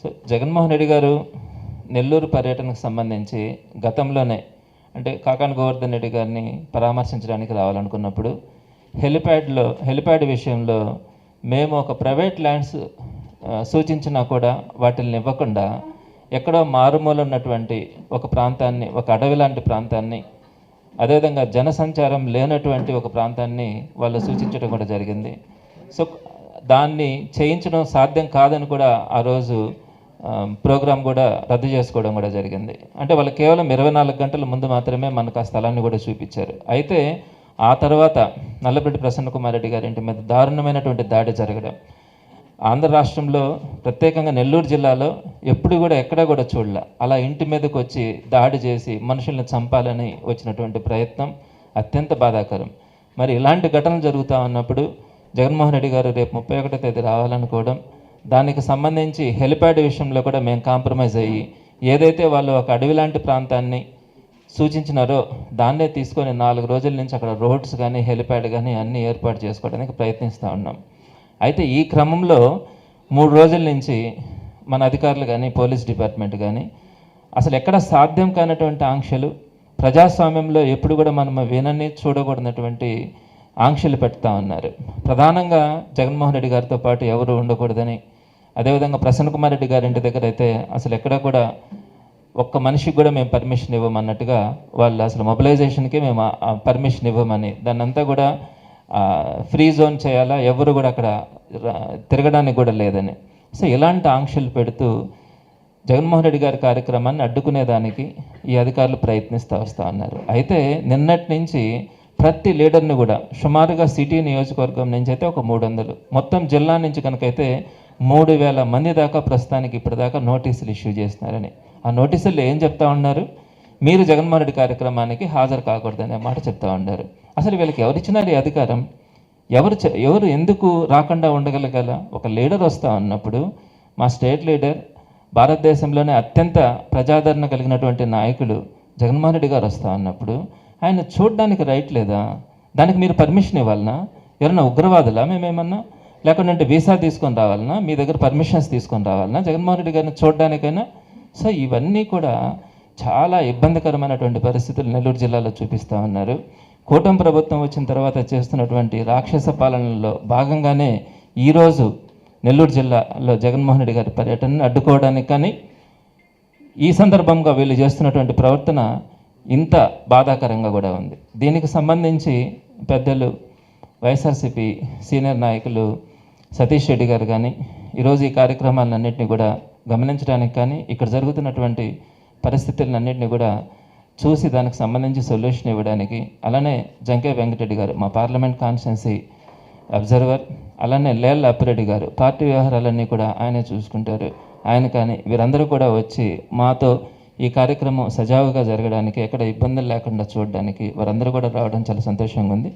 So Jaganmohan Reddy గారు నెల్లూరు పర్యటనకు సంబంధించి గతంలోనే అంటే కాకాని గోవర్ధన్ రెడ్డి గారిని పరామర్శించడానికి రావాలనుకున్నప్పుడు హెలిప్యాడ్లో హెలిప్యాడ్ విషయంలో మేము ఒక ప్రైవేట్ ల్యాండ్స్ సూచించినా కూడా వాటిని ఇవ్వకుండా ఎక్కడో మారుమూల ఉన్నటువంటి ఒక ప్రాంతాన్ని ఒక అడవి లాంటి ప్రాంతాన్ని అదేవిధంగా జనసంచారం లేనటువంటి ఒక ప్రాంతాన్ని వాళ్ళు సూచించడం కూడా జరిగింది. సో దాన్ని చేయించడం సాధ్యం కాదని కూడా ఆ రోజు ప్రోగ్రాం కూడా రద్దు చేసుకోవడం కూడా జరిగింది. అంటే వాళ్ళు కేవలం ఇరవై నాలుగు గంటల ముందు మాత్రమే మనకు ఆ స్థలాన్ని కూడా చూపించారు. అయితే ఆ తర్వాత నల్లబెడ్డి ప్రసన్న కుమార్ రెడ్డి గారి ఇంటి మీద దారుణమైనటువంటి దాడి జరగడం. ఆంధ్ర రాష్ట్రంలో ప్రత్యేకంగా నెల్లూరు జిల్లాలో ఎప్పుడు కూడా ఎక్కడా కూడా చూడలే. అలా ఇంటి మీదకి వచ్చి దాడి చేసి మనుషుల్ని చంపాలని వచ్చినటువంటి ప్రయత్నం అత్యంత బాధాకరం. మరి ఇలాంటి ఘటనలు జరుగుతూ ఉన్నప్పుడు జగన్మోహన్ రెడ్డి గారు రేపు ముప్పై ఒకటో తేదీ రావాలనుకోవడం దానికి సంబంధించి హెలిప్యాడ్ విషయంలో కూడా మేము కాంప్రమైజ్ అయ్యి ఏదైతే వాళ్ళు ఒక అడవి లాంటి ప్రాంతాన్ని సూచించినారో దాన్నే తీసుకొని నాలుగు రోజుల నుంచి అక్కడ రోడ్స్ కానీ హెలిప్యాడ్ కానీ అన్నీ ఏర్పాటు చేసుకోవడానికి ప్రయత్నిస్తూ ఉన్నాం. అయితే ఈ క్రమంలో మూడు రోజుల నుంచి మన అధికారులు కానీ పోలీస్ డిపార్ట్మెంట్ కానీ అసలు ఎక్కడ సాధ్యం కానటువంటి ఆంక్షలు ప్రజాస్వామ్యంలో ఎప్పుడు కూడా మనం వినని చూడకూడనటువంటి ఆంక్షలు పెడతా ఉన్నారు. ప్రధానంగా జగన్మోహన్ రెడ్డి గారితో పాటు ఎవరు ఉండకూడదని అదేవిధంగా ప్రసన్న కుమార్ రెడ్డి గారి ఇంటి దగ్గర అయితే అసలు ఎక్కడ కూడా ఒక్క మనిషికి కూడా మేము పర్మిషన్ ఇవ్వమన్నట్టుగా వాళ్ళు అసలు మొబిలైజేషన్కి మేము పర్మిషన్ ఇవ్వమని. దాన్ని అంతా కూడా ఫ్రీ జోన్ చేయాలా? ఎవరు కూడా అక్కడ తిరగడానికి కూడా లేదని. సో ఇలాంటి ఆంక్షలు పెడుతూ జగన్మోహన్ రెడ్డి గారి కార్యక్రమాన్ని అడ్డుకునేదానికి ఈ అధికారులు ప్రయత్నిస్తూ వస్తూ ఉన్నారు. అయితే నిన్నటి నుంచి ప్రతి లీడర్ని కూడా సుమారుగా సిటీ నియోజకవర్గం నుంచి అయితే ఒక మూడు వందలు. మొత్తం జిల్లా నుంచి కనుకైతే మూడు వేల మంది దాకా ప్రస్తుతానికి ఇప్పటిదాకా నోటీసులు ఇష్యూ చేస్తున్నారని. ఆ నోటీసుల్లో ఏం చెప్తా ఉన్నారు? మీరు జగన్మోహన్ రెడ్డి కార్యక్రమానికి హాజరు కాకూడదనే మాట చెప్తా ఉన్నారు. అసలు వీళ్ళకి ఎవరిచ్చినారు ఈ అధికారం? ఎవరు చె- ఎవరు ఎందుకు రాకుండా ఉండగలగల? ఒక లీడర్ వస్తా ఉన్నప్పుడు మా స్టేట్ లీడర్ భారతదేశంలోనే అత్యంత ప్రజాదరణ కలిగినటువంటి నాయకులు జగన్మోహన్ రెడ్డి గారు వస్తా ఉన్నప్పుడు ఆయన చూడడానికి రైట్ లేదా? దానికి మీరు పర్మిషన్ ఇవ్వాలనా? ఎవరైనా ఉగ్రవాదులా? మేమేమన్నా? లేకుంటే వీసా తీసుకొని రావాలనా? మీ దగ్గర పర్మిషన్స్ తీసుకొని రావాలనా? జగన్మోహన్ రెడ్డి గారిని చూడడానికైనా? సో ఇవన్నీ కూడా చాలా ఇబ్బందికరమైనటువంటి పరిస్థితులు నెల్లూరు జిల్లాలో చూపిస్తూ ఉన్నారు. కూటమి ప్రభుత్వం వచ్చిన తర్వాత చేస్తున్నటువంటి రాక్షస పాలనలో భాగంగానే ఈరోజు నెల్లూరు జిల్లాలో జగన్మోహన్ రెడ్డి గారి పర్యటనను అడ్డుకోవడానికి కానీ ఈ సందర్భంగా వీళ్ళు చేస్తున్నటువంటి ప్రవర్తన ఇంత బాధాకరంగా కూడా ఉంది. దీనికి సంబంధించి పెద్దలు వైఎస్ఆర్సీపీ సీనియర్ నాయకులు సతీష్ రెడ్డి గారు కానీ ఈరోజు ఈ కార్యక్రమాలన్నింటినీ కూడా గమనించడానికి కానీ ఇక్కడ జరుగుతున్నటువంటి పరిస్థితులన్నింటినీ కూడా చూసి దానికి సంబంధించి సొల్యూషన్ ఇవ్వడానికి అలానే జంకే వెంకటరెడ్డి గారు మా పార్లమెంట్ కాన్స్టిట్యున్సీ అబ్జర్వర్ అలానే లేల్ అప్పిరెడ్డి గారు పార్టీ వ్యవహారాలన్నీ కూడా ఆయనే చూసుకుంటారు. ఆయన కానీ వీరందరూ కూడా వచ్చి మాతో ఈ కార్యక్రమం సజావుగా జరగడానికి ఎక్కడ ఇబ్బందులు లేకుండా చూడడానికి వారందరూ కూడా రావడం చాలా సంతోషంగా ఉంది.